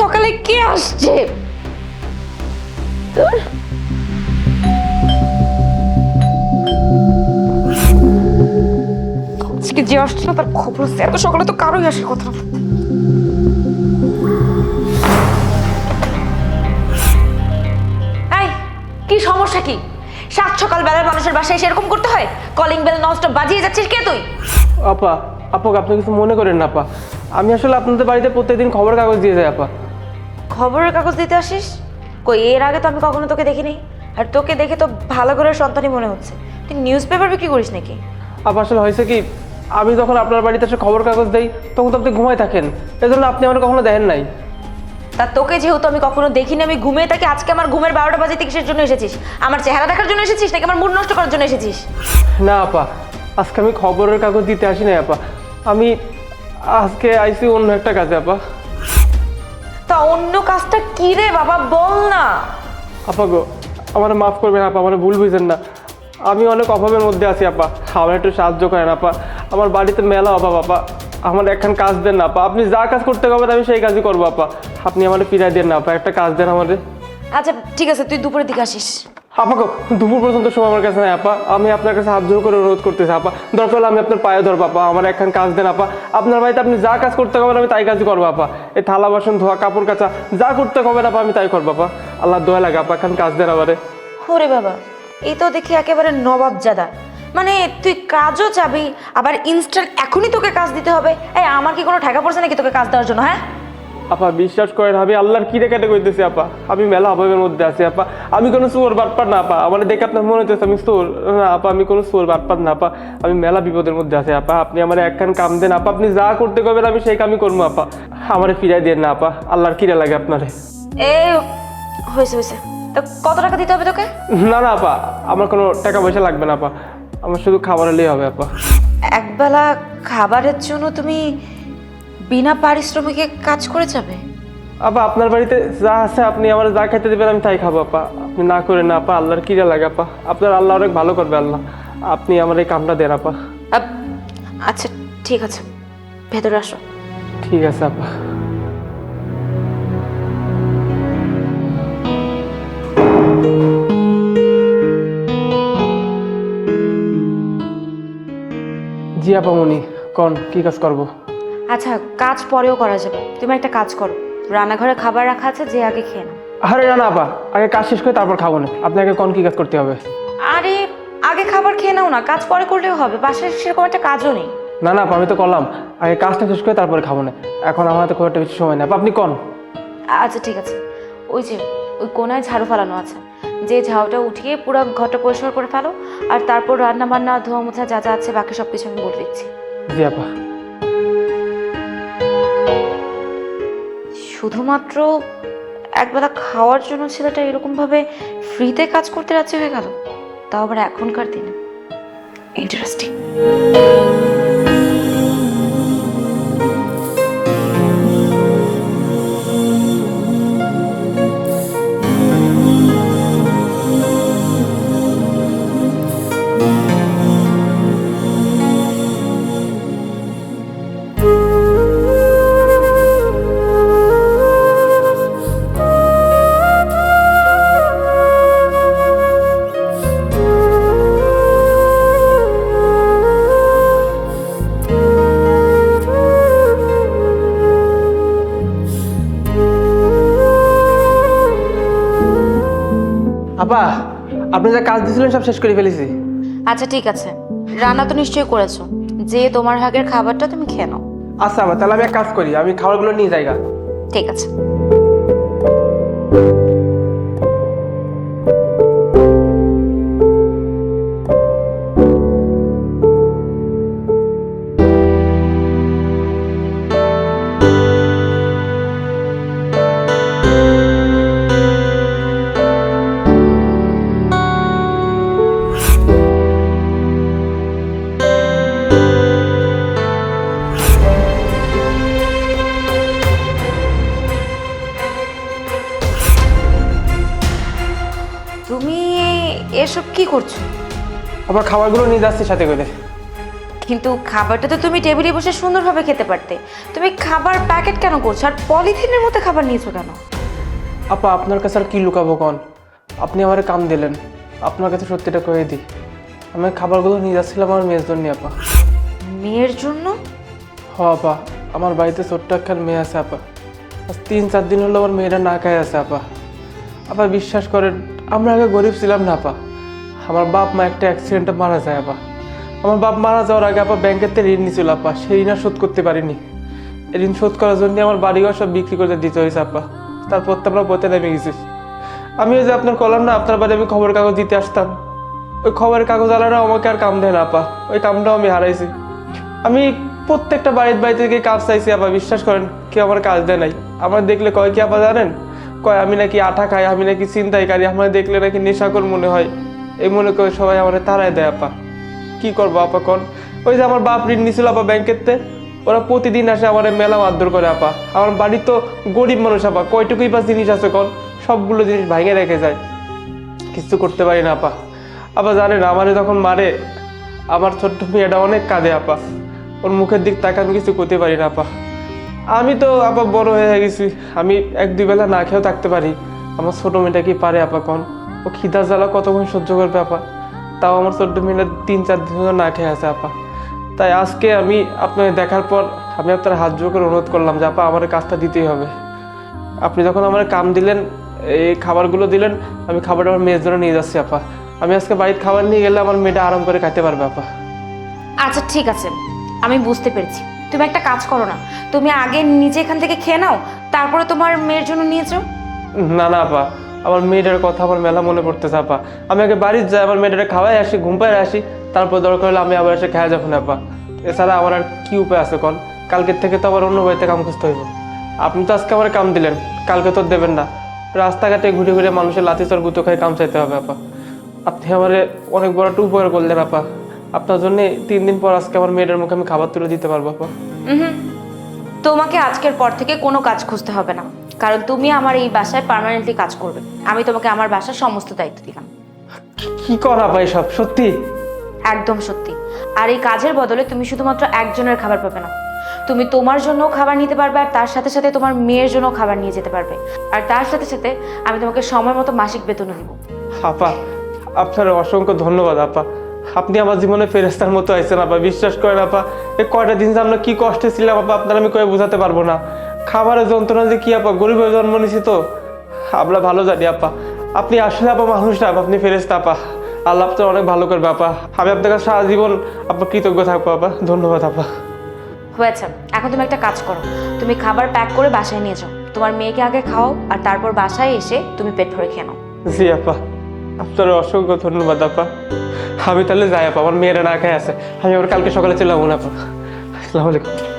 সকালে কে আসছে? আজকে যে আসছে না তার খবর এত সকালে তো কারোই আসার কথা। কি সমস্যা কি? সাত সকাল বেলার মানুষের বাসায় এসে এরকম করতে হয়? কলিং বেল নস্টপ বাজিয়ে যাচ্ছিস কে তুই? আপা আপা আপনি কিছু মনে করেন না আপা। আমি আসলে আপনাদের বাড়িতে প্রত্যেকদিন খবর কাগজ দিয়ে যাই আপা। খবরের কাগজ দিতে আসিস? কই এর আগে তো আমি কখনো তোকে দেখিনি। আর তোকে দেখে তো ভালো ঘরের সন্তানই মনে হচ্ছে। তুই নিউজ পেপার বিক্রি করিস নাকি? আপা আসলে হয়েছে কি আমি যখন আপনার বাড়িতে এসে খবর কাগজ দেই তখন তো আপনি ঘুমায় থাকেন। এজন্য আপনি আমার কখনো দেখেন নাই। তা তোকে যেহেতু আমি কখনো দেখিনি আমি ঘুমিয়ে থাকি আজকে আমার ঘুমের বারোটা বাজে কিসের জন্য এসেছিস। আমার চেহারা দেখার জন্য এসেছিস নাকি আমার মুড নষ্ট করার জন্য এসেছিস? না আপা আজকে আমি খবরের কাগজ দিতে আসি নাই আপা। আমি আজকে আইসি অন্য একটা কাজে আপা। তা অন্য কাজটা কি রে বাবা? বল না। আপা গো আমার মাফ করবেন আপা আমার ভুল বুঝেন না। আমি অনেক অভাবের মধ্যে আছি আপা। আমার একটু সাহায্য করেন আপা। আমার বাড়িতে মেলা অভাব আপা। আমার একখান কাজ দেন না আপা। আপনি যা কাজ করতে পারবেন আমি সেই কাজই করব আপা। আপনি আমার ফিরাই দেন না আপা। একটা কাজ দেন আমাদের আচ্ছা ঠিক আছে তুই দুপুরের দিকে আসিস। আপাকে দুপুর পর্যন্ত সময় আমার কাছে নাই, আপা। আমি আপনার কাছে হাত জোর করে অনুরোধ করতেছি, আপা। দরকার হলে আমি আপনার পায়ে ধরবো, আপা। আমার একখান কাজ দেন, আপা। আপনার বাড়িতে আপনি যা কাজ করতে পারবেন, আমি তাই কাজ করব, আপা। এই থালা বাসন, ধোয়া, কাপড় কাচা, যা করতে পারবেন, আপা, আমি তাই করব, আপা। আল্লাহ দোয়া লাগে, আপা, একখান কাজ দেন আমারে। ওরে বাবা, এই তো দেখি একেবারে নবাব জাদা মানে তুই কাজও চাবি, আবার ইনস্ট্যান্ট এখনই তোকে কাজ দিতে হবে। এই, আমার কি কোনো ঠেকা পড়ছে নাকি তোকে কাজ দেওয়ার জন্য হ্যাঁ? আপা বিশ্বাস করেন আমি আল্লাহর কি রেখাতে কইতেছি আপা? আমি মেলা অভাবের মধ্যে আছি আপা। আমি কোনো চোর বাটপার না আপা। আমার দেখে আপনার মনে হচ্ছে আমি চোর। না আপা আমি কোনো চোর বাটপার না আপা। আমি মেলা বিপদের মধ্যে আছি আপা। আপনি আমার একখান কাম দেন আপা। আপনি যা করতে করবেন আমি সেই কামই করব আপা। আমারে ফিরাই দেন না আপা। আল্লাহর কিরা লাগে আপনারে? এ হয়েছে হয়েছে তো কত টাকা দিতে হবে তোকে? না না আপা। আমার কোনো টাকা পয়সা লাগবে না আপা। আমার শুধু খাবার হলেই হবে আপা। একবেলা খাবারের জন্য তুমি বিনা পারিশ্রমিকে কাজ করে যাবে? আপা আপনার বাড়িতে যা আছে আপনি আমার যা খেতে দেবেন আমি তাই খাব আপা। আপনি না করেন না আপা আল্লাহর কিরা লাগে আপা। আপনার আল্লাহ অনেক ভালো করবে আল্লাহ। আপনি আমার এই কামটা দেন আপা। আপ- আচ্ছা ঠিক আছে। ভেতরে আসো। ঠিক আছে আপা। জি আপামনি কন কি কাজ করব? আচ্ছা কাজ পরেও করা যাবে। তুমি একটা কাজ করো। রান্নাঘরে খাবার রাখা আছে যে আগে খেয়ে নাও। আরে না না আপা। আগে কাজ শেষ করে তারপর খাব না। আপনাকে কন কি কাজ করতে হবে? আরে আগে খাবার খেয়ে নাও না। কাজ পরে করলেও হবে। বাসায় সেরকম একটা কাজও নেই। না না আপা আমি তো করলাম। আগে কাজটা শেষ করে তারপরে খাব না। এখন আমার হাতে খুব একটা বেশি সময় নেই। আপা আপনি কন? আচ্ছা ঠিক আছে। ওই যে ওই কোনায় ঝাড়ু ফেলানো আছে। যে ঝাড়ুটা উঠিয়ে পুরো ঘরটা পরিষ্কার করে ফেলো। আর তারপর রান্না বান্না ধোয়া মোছা যা যা আছে বাকি সব কিছু আমি বলে দিচ্ছি। জি আপা। শুধুমাত্র একবেলা খাওয়ার জন্য ছেলেটা এরকমভাবে ফ্রিতে কাজ করতে রাজি হয়ে গেল? তাও আবার এখনকার দিনে। ইন্টারেস্টিং আপা আপনি যা কাজ দিয়েছিলেন সব শেষ করে ফেলেছি। আচ্ছা ঠিক আছে। রান্না তো নিশ্চয়ই করেছ। যে তোমার হাগের খাবারটা তুমি খেয়ে নাও। আচ্ছা আপা তাহলে আমি এক কাজ করি আমি খাবারগুলো নিয়ে যাইগা ঠিক আছে। এসব কি করছ? আবার খাবারগুলো নিয়ে যাচ্ছি সাথে করে। কিন্তু খাবারটা তো তুমি টেবিলে বসে সুন্দরভাবে খেতে পারতে। তুমি খাবার প্যাকেট কেন করছ? আর পলিথিনের মধ্যে খাবার নিয়েছো কেন? আপা আপনার কাছে আর কি লুকাবো কন? আপনি আমার কাম দিলেন। আপনার কাছে সত্যিটা কয়ে দিই। আমি খাবারগুলো নিয়ে যাচ্ছিলাম আমার মেয়ের জন্য আপা। মেয়ের জন্য? হ আপা। আমার বাড়িতে ছোট্ট একখান মেয়ে আছে আপা। আজ তিন চার দিন হলো আমার মেয়েটা না খায় আছে আপা। আপা বিশ্বাস করেন আমরা আগে গরিব ছিলাম না আপা। আমার বাপ মা একটা অ্যাক্সিডেন্টে মারা যায় আপা। আমার বাপ মারা যাওয়ার আগে আবার ব্যাংকের থেকে ঋণ নিয়েছিল আপা। সেই ঋণ আর শোধ করতে পারিনি। ঋণ শোধ করার জন্য আমার বাড়িঘর সব বিক্রি করে দিতে হয়েছে আপা। তারপর তো আমরা পথে নেমে গেছি। আমি ওই যে আপনার কলাম না, আপনার বাড়ি আমি খবরের কাগজ দিতে আসতাম। ওই খবরের কাগজ আলারা আমাকে আর কাম দেয় না আপা। ওই কামটাও আমি হারাইছি। আমি প্রত্যেকটা বাড়ির বাড়ি থেকে কাজ চাইছি আপা, বিশ্বাস করেন, কেউ আমার কাজ দেয় নাই। আমার দেখলে কয় কি আপা জানেন? কয়, আমি নাকি আঠা খাই, আমি নাকি চিন্তাইকারী আমার দেখলে নাকি নেশাকর মনে হয়। এই মনে করে সবাই আমার তারাই দেয়, আপা। কি করব, আপা, কন? ওই যে আমার বাপ ঋণ নিছিল, আপা ব্যাংকের তে ওরা প্রতিদিন আসে আমার মেলা মারধর করে, আপা। আমার বাড়ি তো গরিব মানুষ, আপা। কয়টুকুই বা জিনিস আছে, কন? সবগুলো জিনিস ভাঙে রেখে যায়। কিছু করতে পারি না, আপা। আপা, জানেন, আমারে যখন মারে, আমার ছোট্ট মেয়েটা অনেক কাঁদে, আপা। ওর মুখের দিক তাকে আমি কিছু করতে পারি না, আপা। আমি তো, আপা, বড় হয়ে গেছি। আমি এক দুই বেলা না খেয়েও থাকতে পারি। আমার ছোট মেয়েটা কি পারে, আপা, কন? ও খিদা জ্বালা কতক্ষণ সহ্য করবে আপা? তাও আমার ছোট্ট মিলে তিন চার দিন ধরে না খেয়ে আছে আপা। তাই আজকে আমি আপনাকে দেখার পর আমি আপনার হাত জোর করে অনুরোধ করলাম যে আপা আমার কাজটা দিতেই হবে। আপনি যখন আমার কাম দিলেন এই খাবারগুলো দিলেন আমি খাবারটা আমার মেয়ের জন্য নিয়ে যাচ্ছি আপা। আমি আজকে বাড়িতে খাবার নিয়ে গেলে আমার মেয়েটা আরাম করে খাইতে পারবে আপা। আচ্ছা ঠিক আছে। আমি বুঝতে পেরেছি। তুমি একটা কাজ করো না। তুমি আগে নিজে এখান থেকে খেয়ে নাও তারপরে তোমার মেয়ের জন্য নিয়ে যাও। না না আপা। আমার মেয়েটার কথা আমার মেলা মনে পড়তেছে, আপা। আমি আগে বাড়ির যাই আমার মেয়েটাকে খাওয়াই আসি, ঘুম পাড়ে আসি, তারপর দরকার হলে আমি আবার এসে খাওয়া যাব না আপা। এছাড়া আমার আর কি উপায় আছে কন? কালকের থেকে তো আবার অন্য বাড়িতে কাম খুঁজতে হইব। আপনি তো আজকে আমার কাম দিলেন, কালকে তো দেবেন না। রাস্তাঘাটে ঘুরে ঘুরে মানুষের লাথিচর গুতো খাই কাম চাইতে হবে, আপা। আপনি আমারে অনেক বড় একটা উপকার করলেন, আপা। আপনার জন্য তিন দিন পর আজকে আমার মেয়েটার মুখে আমি খাবার তুলে দিতে পারব, আপা। তোমাকে আজকের পর থেকে কোনো কাজ খুঁজতে হবে না। কারণ তুমি আমার এই বাসায় পার্মানেন্টলি কাজ করবে। আমি তোমাকে আমার বাসার সমস্ত দায়িত্ব দিলাম। কি- কর আপা এসব? সত্যি? একদম সত্যি। আর এই কাজের বদলে তুমি শুধুমাত্র একজনের খাবার পাবে না। তুমি তোমার জন্য খাবার নিতে পারবে আর তার সাথে সাথে তোমার মেয়ের জন্য খাবার নিয়ে যেতে পারবে। আর তার সাথে সাথে আমি তোমাকে সময় মতো মাসিক বেতনও দিব। আপা আপনার অসংখ্য ধন্যবাদ আপা। আপনি আমার জীবনে ফেরেস্তার মতো আইসেন আপা বিশ্বাস করেন আপা এই কয়টা দিন যে আমরা কি কষ্টে ছিলাম আপা আপনার আমি কয়ে বোঝাতে পারব না। খাবারের যন্ত্রণা যে কি আপা গরিবের জন্ম নিছি তো। আমরা ভালো জানি আপা আপনি আসলে আপা মানুষ না আপা, আপনি ফেরেস্তা আপা আল্লাহ আপনার অনেক ভালো করবে আপা আমি আপনার কাছে সারা জীবন আপনার কৃতজ্ঞ থাকব আপা ধন্যবাদ আপা হয়েছে। এখন তুমি একটা কাজ করো। তুমি খাবার প্যাক করে বাসায় নিয়ে যাও। তোমার মেয়েকে আগে খাও আর তারপর বাসায় এসে তুমি পেট ভরে খেয়ে নাও। জি আপা আপনার অসংখ্য ধন্যবাদ আপা আমি তাহলে যাই আপা, আমার মেয়েরা না খায় আছে। আমি আবার কালকে সকালে চলে যাব না আপা। আসসালামু আলাইকুম।